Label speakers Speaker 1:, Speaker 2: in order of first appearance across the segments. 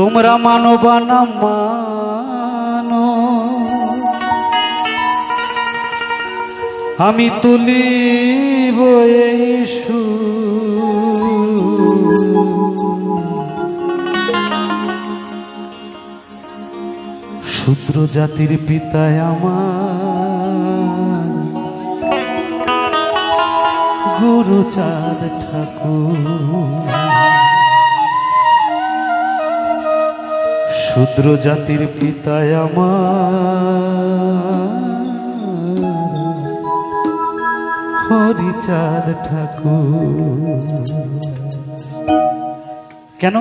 Speaker 1: তোমরা মানবা না মানো আমি তুলিব এই। শূদ্র জাতির পিতায় আমার গুরুচাঁদ ঠাকুর শূদ্র জাতির পিতায় আমার হরিচাঁদ ঠাকুর। কেন?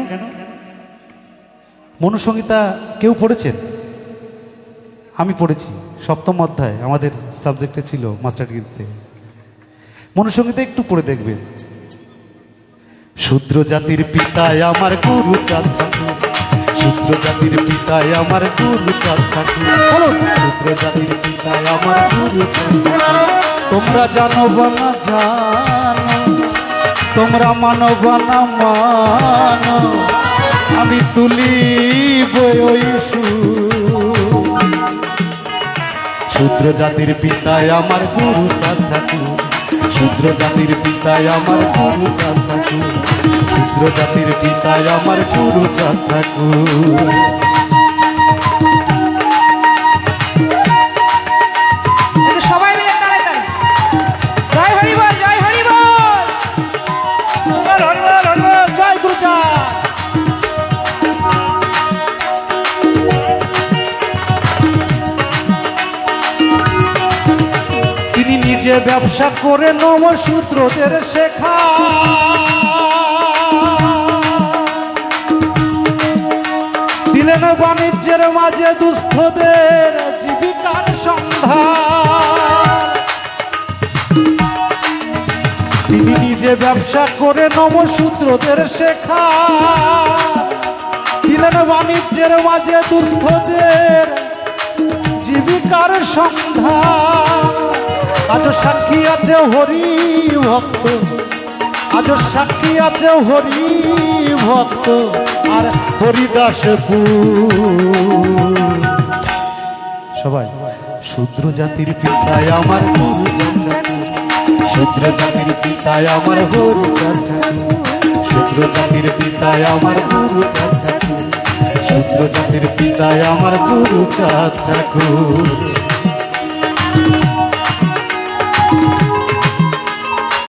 Speaker 1: মনুসংহিতা কেউ পড়েছেন? আমি পড়েছি, সপ্তম অধ্যায়, আমাদের সাবজেক্টে ছিল মাস্টার ডিগ্রিতে মনুসংহিতা একটু পড়ে দেখবেন। শূদ্র জাতির পিতায় আমার গুরু চাঁদ ঠাকুর। শূদ্র জাতির পিতায় আমার চাঁদ ঠাকুর বলুন, জাতির পিতায় আমার গুরু তোমরা জানো বা না জানো তোমরা মানো বা না মানো আমি তুলি ওই সুর। শূদ্র জাতির পিতায় আমার গুরু ঠাকুর শূদ্র জাতির পিতায় আমার গুরু ঠাকুর শূদ্র জাতির পিতায় আমার গুরু ঠাকুর তিনি ব্যবসা করে নবসূত্রদের শেখা। দিলেন বাণিজ্যের মাঝে দুস্থদের জীবিকার সন্ধান। তিনি নিজে ব্যবসা করে নবসূত্রদের শেখা দিলেন বাণিজ্যের মাঝে দুস্থদের জীবিকার সন্ধান। আজ সাক্ষী আছে হরি ভক্ত আজ সাক্ষী আছে হরি ভক্ত আর হরিদাস সবাই, শূদ্র জাতির পিতায় আমার শূদ্র জাতির পিতায় আমার গুরু শূদ্র জাতির পিতায় আমার গুরু শূদ্র জাতির পিতায় আমার গুরু ঠাকুর।